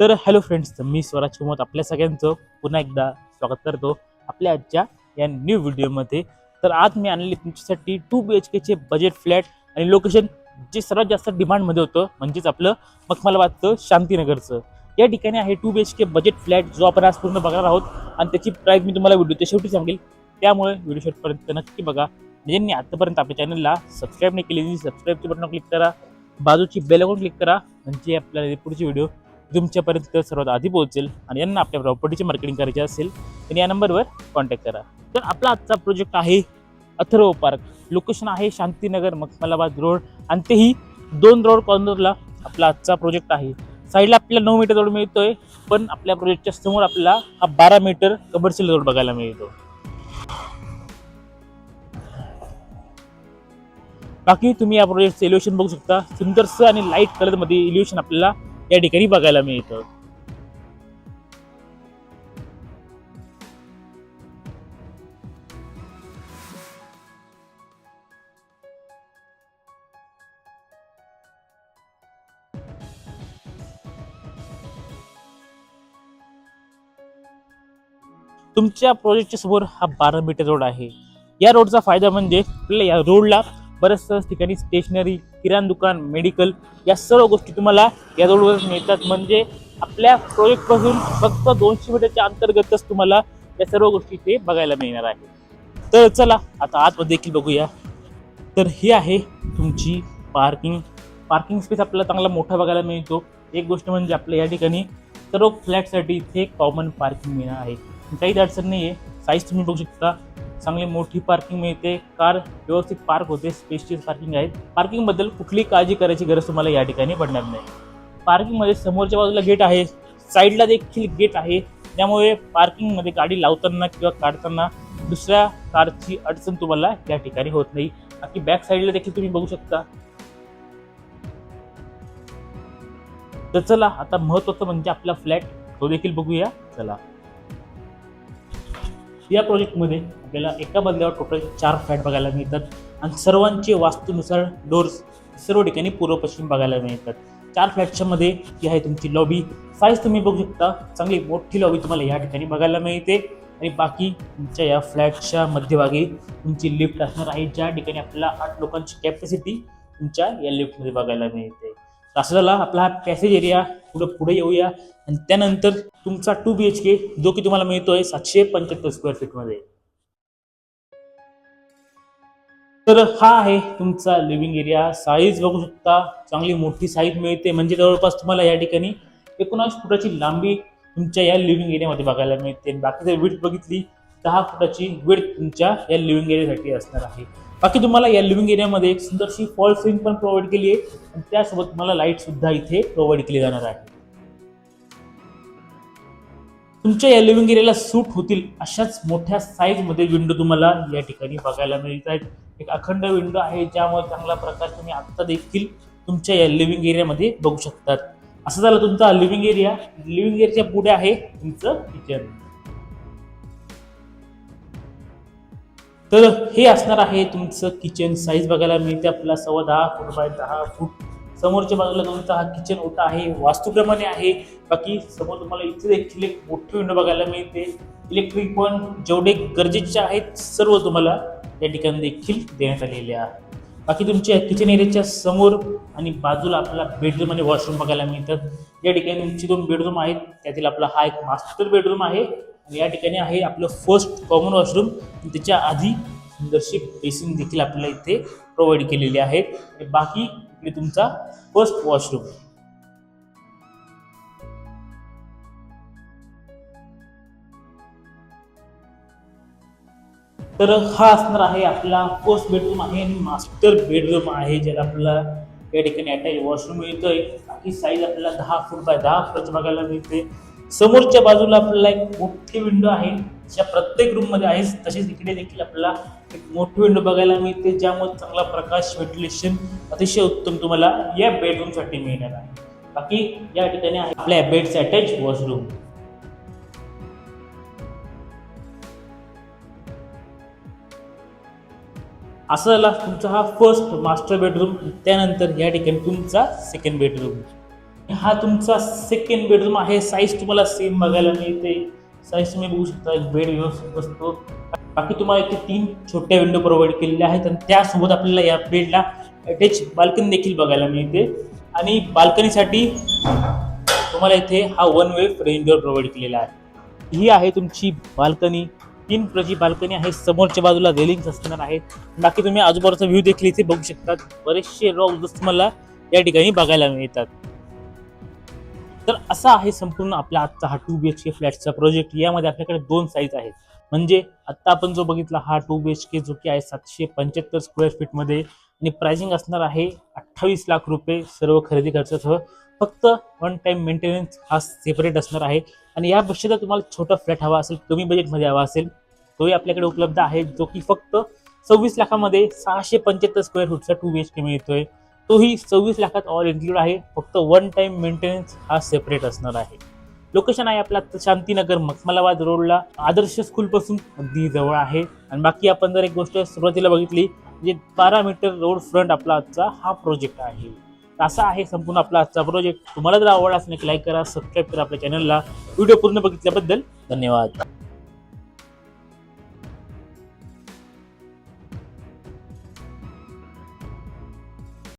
तर hello friends मी स्वराज कुमत आपल्या सगळ्यांचं पुन्हा एकदा स्वागत करतो आपल्या आजच्या या न्यू व्हिडिओमध्ये तर आज मी आणलेली तुमच्यासाठी टू बी एच केचे बजेट फ्लॅट आणि लोकेशन जे सर्वात जास्त डिमांडमध्ये होतं म्हणजेच आपलं मखमलाबादचं शांतीनगरचं. या ठिकाणी आहे two B H K budget flat जो आपण आज पूर्ण बघणार आहोत आणि त्याची प्राईस मी तुम्हाला व्हिडिओच्या शेवटी सांगेल. त्यामुळे व्हिडिओ शेवटपर्यंत नक्की बघा. म्हणजे ज्यांनी आतापर्यंत आपल्या चॅनलला सबस्क्राईब नाही केली सबस्क्राईबचे बटन क्लिक करा. बाजूची बेल आयकॉन क्लिक करा. म्हणजे आपल्याला पुढची व्हिडिओ तुमच्यापर्यंत सर्वात आधी पोहोचेल आणि यांना आपल्या प्रॉपर्टीची मार्केटिंग करायची असेल तर या नंबरवर कॉन्टॅक्ट करा. तर आपला आजचा प्रोजेक्ट आहे अथर्व पार्क लोकेशन आहे शांतीनगर मखमलाबाद रोड आणि तेही दोन रोड कॉर्नरला आपला आजचा प्रोजेक्ट आहे. साईडला आपल्याला नऊ मीटर रोड मिळतोय पण आपल्या प्रोजेक्टच्या समोर आपल्याला हा बारा मीटर कमर्शियल रोड बघायला मिळतो. बाकी तुम्ही या प्रोजेक्टचं इल्युशन बघू शकता. सुंदरसं आणि लाइट कलरमध्ये इल्युशन आपल्याला या ठिकाणी बघायला मिळतं. तुमच्या प्रोजेक्टच्या समोर हा बारा मीटर रोड आहे. या रोडचा फायदा म्हणजे आपल्याला या रोडला बऱ्याच ठिकाणी स्टेशनरी किराणा दुकान मेडिकल या सर्व गोष्टी तुम्हाला या मिळतात. म्हणजे आपल्या प्रोजेक्टपासून फक्त दोनशे मीटरच्या अंतर्गतच तुम्हाला या सर्व गोष्टी ते बघायला मिळणार आहे. तर चला आता आतमध्ये देखील बघूया. तर ही आहे तुमची पार्किंग पार्किंग स्पेस आपल्याला चांगला मोठा बघायला मिळतो. एक गोष्ट म्हणजे आपल्या या ठिकाणी सर्व फ्लॅटसाठी इथे कॉमन पार्किंग मिळणार आहे. काहीच अडचण नाही आहे साईज तुम्ही बघू शकता. चांगली मोठी पार्किंग मिळते. कार व्यवस्थित पार्क होते. स्पेशियस पार्किंग आहेत पार्किंगबद्दल कुठलीही काळजी करायची गरज तुम्हाला या ठिकाणी पडणार नाही. पार्किंगमध्ये समोरच्या बाजूला गेट आहे. साईडला देखील गेट आहे. त्यामुळे पार्किंगमध्ये गाडी लावताना किंवा काढताना दुसऱ्या कारची अडचण तुम्हाला या ठिकाणी होत नाही. बाकी बॅक साईडला देखील तुम्ही बघू शकता. तर चला आता महत्वाचं म्हणजे आपला फ्लॅट तो देखील बघूया. चला. या प्रोजेक्टमध्ये आपल्याला एका बदल्यावर टोटल चार फ्लॅट बघायला मिळतात. आणि सर्वांचे वास्तूनुसार डोर्स सर्व ठिकाणी पूर्व पश्चिम बघायला मिळतात. चार फ्लॅटच्या मध्ये ही आहे तुमची लॉबी साईज तुम्ही बघू शकता. चांगली मोठी लॉबी तुम्हाला या ठिकाणी बघायला मिळते. आणि बाकी तुमच्या या फ्लॅटच्या मध्यभागी तुमची लिफ्ट असणार आहे. ज्या ठिकाणी आपल्याला आठ लोकांची कॅपॅसिटी तुमच्या या लिफ्टमध्ये बघायला मिळते. असं झाला आपला हा पॅसेज एरिया पुढं पुढे येऊया. आणि त्यानंतर तुमचा टू बी एच के जो की तुम्हाला मिळतोय सातशे पंच्याहत्तर स्क्वेअर फीटमध्ये तर हा आहे तुमचा लिव्हिंग एरिया साईज बघू शकता चांगली मोठी साईज मिळते. म्हणजे जवळपास तुम्हाला या ठिकाणी एकोणास फुटाची लांबी तुमच्या या लिव्हिंग एरियामध्ये बघायला मिळते. बाकी जर विड बघितली दहा फुटाची वेळ तुमच्या या लिव्हिंग एरियासाठी असणार आहे. बाकी तुम्हाला या लिव्हिंग एरियामध्ये एक सुंदरशी फॉल सिलिंग पण प्रोव्हाइड केली आहे. आणि त्यासोबत तुम्हाला लाइट सुद्धा इथे प्रोव्हाइड केली जाणार आहे. तुमच्या या लिव्हिंग एरियाला सूट होतील अशाच मोठ्या साईजमध्ये विंडो तुम्हाला या ठिकाणी बघायला मिळत आहेत. एक अखंड विंडो आहे ज्यामुळे चांगला प्रकार तुम्ही आत्ता देखील तुमच्या या लिव्हिंग एरियामध्ये बघू शकतात. असं झालं तुमचा लिव्हिंग एरिया लिव्हिंग एरियाच्या पुढे आहे तुमचं किचन तर हे असणार आहे तुमचं किचन साईज बघायला मिळते. आपल्याला सव्वा दहा फूट बाय दहा फूट समोरच्या बाजूला तुमचा हा किचन ओटा आहे. वास्तूप्रमाणे आहे. बाकी समोर तुम्हाला इथे देखील एक मोठी विंडो बघायला मिळते. इलेक्ट्रिक पण जेवढे गरजेचे आहेत सर्व तुम्हाला या ठिकाणी देखील देण्यात आलेले आहे. बाकी तुमच्या किचन एरियाच्या समोर आणि बाजूला आपल्याला बेडरूम आणि वॉशरूम बघायला मिळतात. या ठिकाणी तुमची दोन बेडरूम आहेत. त्यातील आपला हा एक मास्टर बेडरूम आहे. आणि या ठिकाणी आहे आपलं फर्स्ट कॉमन वॉशरूम त्याच्या आधी सुंदरशी बेसिन देखील आपल्याला इथे प्रोव्हाइड केलेली आहे. बाकी इकडे तुमचा फर्स्ट वॉशरूम तर हा असणार आहे आपला फर्स्ट बेडरूम आहे आणि मास्टर बेडरूम आहे. ज्याला आपल्याला या ठिकाणी अटॅच वॉशरूम मिळतोय. बाकी साईज आपल्याला दहा फूट बाय दहा फूट बघायला मिळते. समोरच्या बाजूला आपल्याला एक मोठी विंडो आहे. ज्या प्रत्येक रूममध्ये आहे तसेच इकडे देखील आपल्याला एक मोठी विंडो बघायला मिळते ज्यामुळे चांगला प्रकाश व्हेंटिलेशन अतिशय उत्तम तुम्हाला या बेडरूमसाठी मिळणार आहे. बाकी या ठिकाणी आहे आपल्या बेडचे अटॅच वॉशरूम असं झाला तुमचा हा फर्स्ट मास्टर बेडरूम त्यानंतर या ठिकाणी तुमचा सेकंड बेडरूम हा तुमचा सेकंड बेडरूम आहे. साईज तुम्हाला सेम बघायला मिळते. साईज तुम्ही बघू शकता. एक बेड व्यवस्थित बसतो. बाकी तुम्हाला इथे तीन छोट्या विंडो प्रोव्हाइड केलेल्या आहेत आणि त्यासोबत आपल्याला या बेडला अटॅच बाल्कनी देखील बघायला मिळते. आणि बाल्कनीसाठी तुम्हाला इथे हा one way French door provide केलेला आहे. ही आहे तुमची बाल्कनी तीन प्रजी बाल्कनी आहे. समोरच्या बाजूला रेलिंग्स असणार आहेत. बाकी तुम्ही आजूबाजूचा व्ह्यू देखील इथे बघू शकता बरेचसे रॉक्स तुम्हाला या ठिकाणी बघायला मिळतात. तर असा आहे संपूर्ण आपला आजचा हा टू बी एच के फ्लॅटचा प्रोजेक्ट यामध्ये आपल्याकडे दोन साईज आहेत. म्हणजे आत्ता आपण जो बघितला हा टू बी एच के जो की आहे सातशे पंच्याहत्तर स्क्वेअर फीटमध्ये आणि प्राइसिंग असणार आहे अठ्ठावीस लाख रुपये सर्व खरेदी खर्चासह. फक्त वन टाइम मेंटेनन्स हा सेपरेट असणार आहे. आणि यापेक्षा जर तुम्हाला छोटा फ्लॅट हवा असेल कमी बजेटमध्ये हवा असेल तोही आपल्याकडे उपलब्ध आहे. जो की फक्त सव्वीस लाखामध्ये सहाशे पंच्याहत्तर स्क्वेअर फूटचा टू बी एच के मिळतोय. तोही सव्वीस लाखात ऑल इन्क्लूड आहे. फक्त वन टाइम मेंटेनन्स हा सेपरेट असणार आहे. लोकेशन आहे आपला शांतीनगर मखमलाबाद रोडला आदर्श स्कूलपासून अगदी जवळ आहे. आणि बाकी आपण जर एक गोष्ट सुरुवातीला बघितली म्हणजे बारा मीटर रोड फ्रंट आपला आजचा हा प्रोजेक्ट आहे. असा आहे संपूर्ण आपला आजचा प्रोजेक्ट तुम्हाला जर आवड असेल लाईक करा सबस्क्राईब करा आपल्या चॅनलला व्हिडिओ पूर्ण बघितल्याबद्दल धन्यवाद.